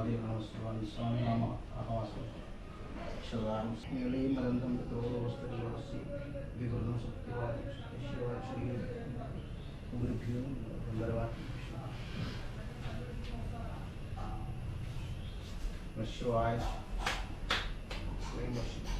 Swadi Ramaswadi Swami Nama Ahavasa Shalam Yuli Marandam Dodo Vastari Vasi Vigurna Sakti Vati Sakti Shiva Shri Uri Pyum Vandarvati Krishna Vashu Aish Vashu Aish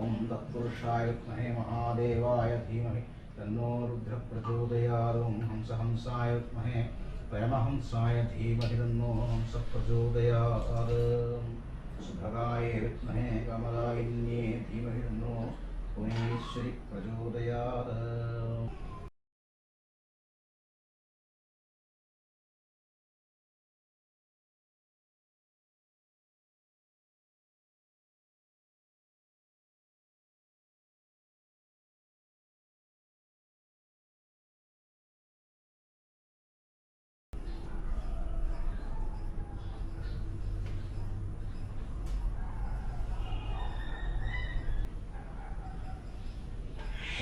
ॐ तत्पुरुषाय विद्महे महादेवाय धीमहि तन्नो रुद्रः प्रचोदयात् ॐ हंसहंसाय विद्महे परमहंसाय धीमहि तन्नो हंसः प्रचोदयात् सुभगाय विद्महे कमलायिन्ये धीमहि तन्नो भुवनेश्वरि प्रचोदयात्।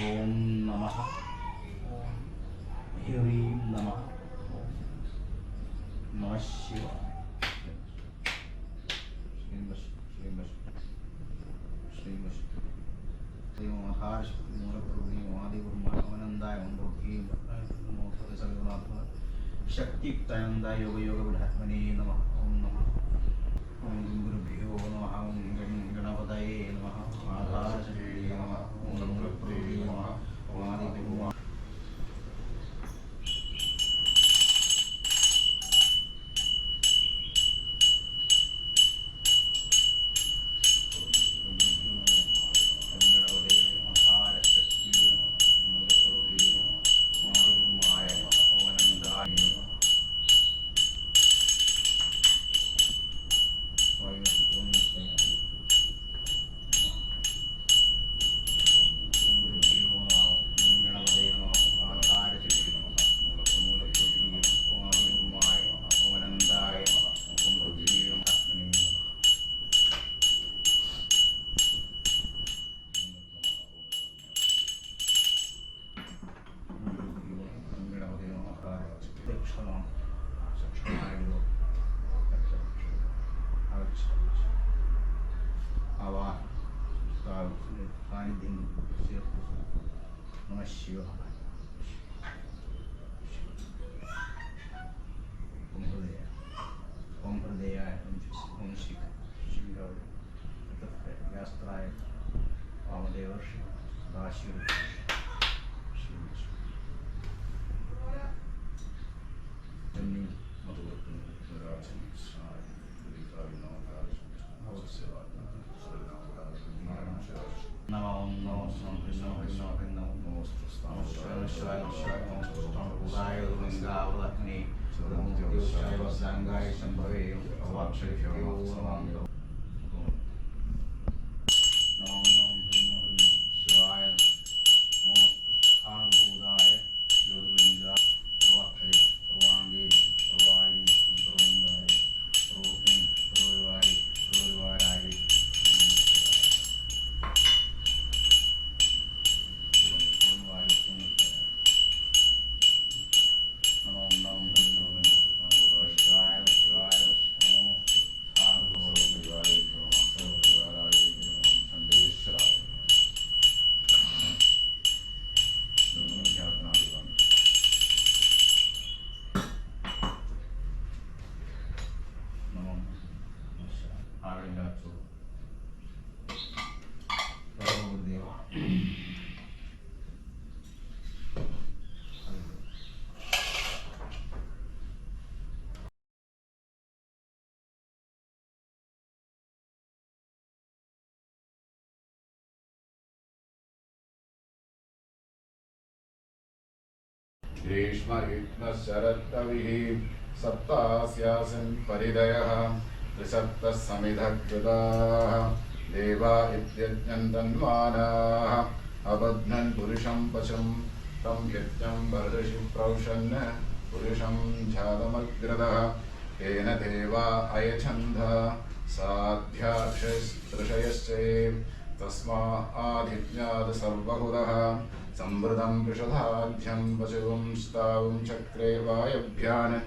ஓம் நம ஹரீம் நம நம சிவா. சக்தியுக்தானந்தா யோக யோக விடாத்மனே நம. ஓம் நம. ஓம் குருபியோ நம. ஓம் கணபதயே நம. ஆதார नमः शिवाय ओम हृदय ओम हृदयाय ओम शिख व्यास्त्राय वामदेवर्ष दाशिव 水平给学 ग्रीष्मयुग्मशरत्तविः सप्तास्यासन् परिदयः त्रिसप्तः समिधकृताः देवा इत्यज्ञन्तन्वानाः अबध्नन् पुरुषं पशुं तं यज्ञं वर्षि प्रौषन् पुरुषं जातमग्रदः तेन देवा अयछन्द साध्याक्षस्तृषयश्चे तस्मादिज्ञात् सर्वहुदः संवृतं वृषधाढ्यं पशुं स्तावं चक्रे वायभ्यान्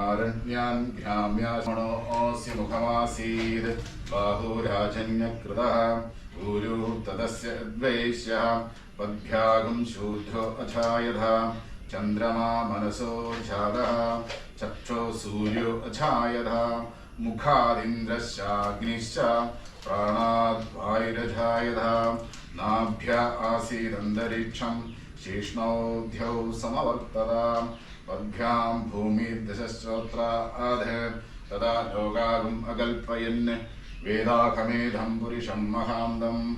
आरण्यान् घ्राम्यामणोऽस्य मुखमासीत् बाहुराजन्यकृतः ऊरु तदस्य द्वैष्यः पद्भ्यागं शूद्रो अछायधा चन्द्रमा मनसो जातः चक्षो सूर्यो अछायधा मुखादिन्द्रश्चाग्निश्च प्राणाद्वायुरजायधा नाभ्य आसीदन्तरिक्षं शेष्णौध्यौ समवर्तता। पद्भ्यां भूमिर्दशश्रोत्रा अध। तदा लोकागुम् अकल्पयन् वेदाकमेधं पुरुषं महान्तम्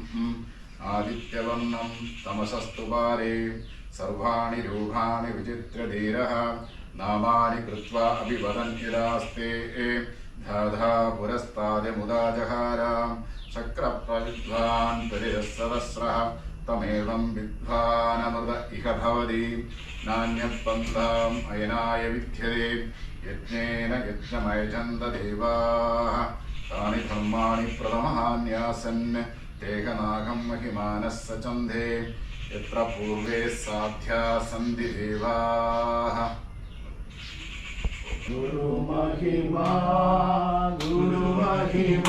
आदित्यवर्णं तमसस्तु पारे सर्वाणि रूपाणि विचित्रधीरः। नामानि कृत्वा अभिवदन् यदास्ते धाधा पुरस्तादमुदा जहार शक्रप्रविद्वान् परिरः तमेवं विद्वानमृत इह भवति। नान्यपन्थाम् अयनाय विद्यते। यज्ञेन यज्ञमयचन्ददेवाः। तानि धर्माणि प्रथमहान्यासन्। तेहनागं महिमानः सचन्दे यत्र पूर्वे साध्या सन्ति देवाः। ഗുരു മഹിമ ഗുരു മഹിമ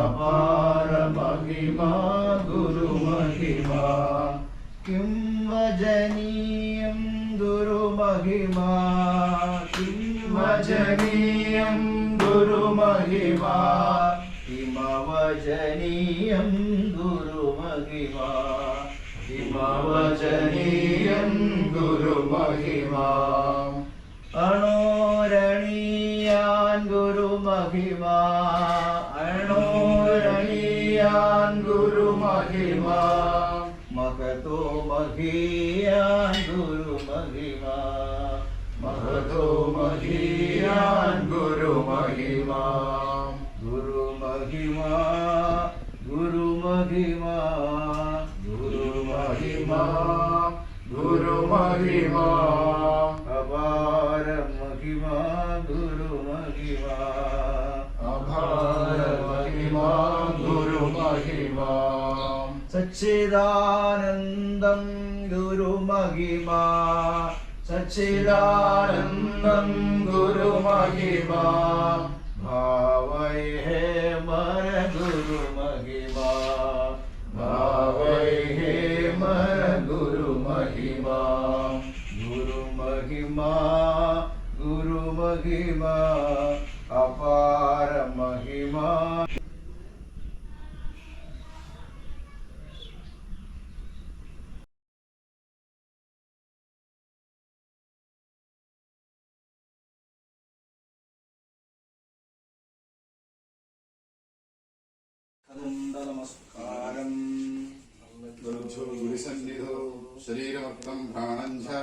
അപാര മഹിമ ഗുരു മഹിമ കിം വജനീയം ദുരുമഹിമ? കിം വജനീയം ദുരുമഹിമ? ഹിമവജനീയം ഗുരുമഹിമ ഹിമവജനീയം ഗുരുമഹിമ അണു மகிமா அணோர் அணியான் குரு மகிமா மகதோ மகியான் குரு மகிமா மகதோ மகியான் குரு மகிமா குரு மகிமா குரு மகிமா குரு மகிமா குரு மகிமா സച്ചിദാനന്ദം ഗുരുമഹിമാ സച്ചിദാനന്ദം ഗുരുമഹിമാ ഭാവൈ ഹേ മര ഗുരുമഹിമാ ഭാവൈ ഹേ മര ഗുരുമഹിമാ ഗുരുമഹിമാ ഗുരുമഹിമാ അപാര മഹിമാ. नमस्कारम् गुरुभ्यो गुरुसन्निधौ शरीरमर्थं प्राणं च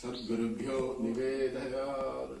सद्गुरुभ्यो निवेदयात्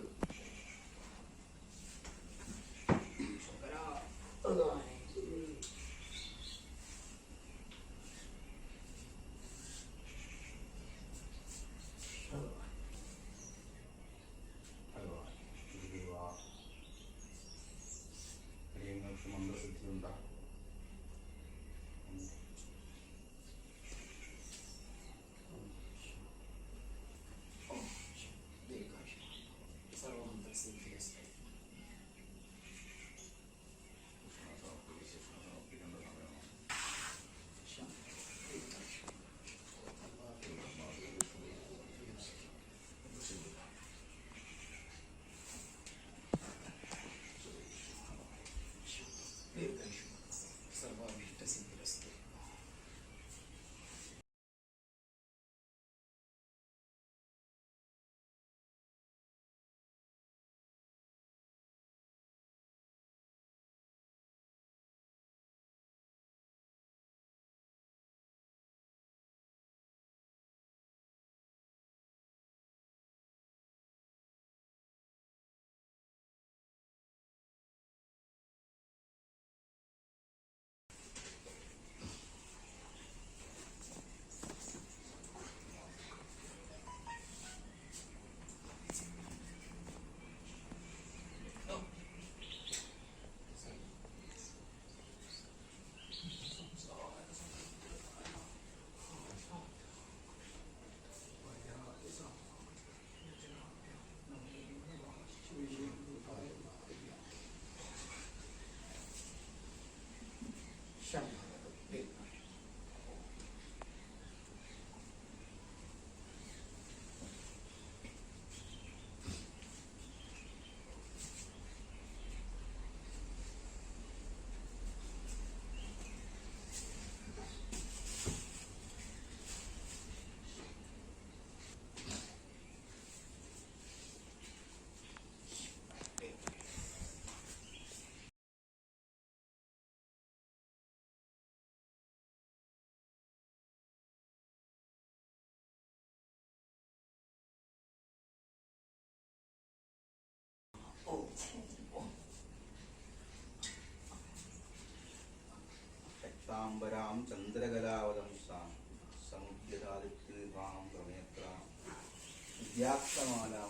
വ്യാപ്തമാനാമഭേദാനവസ്ഥാം ധ്യായാമി വാരാവരണം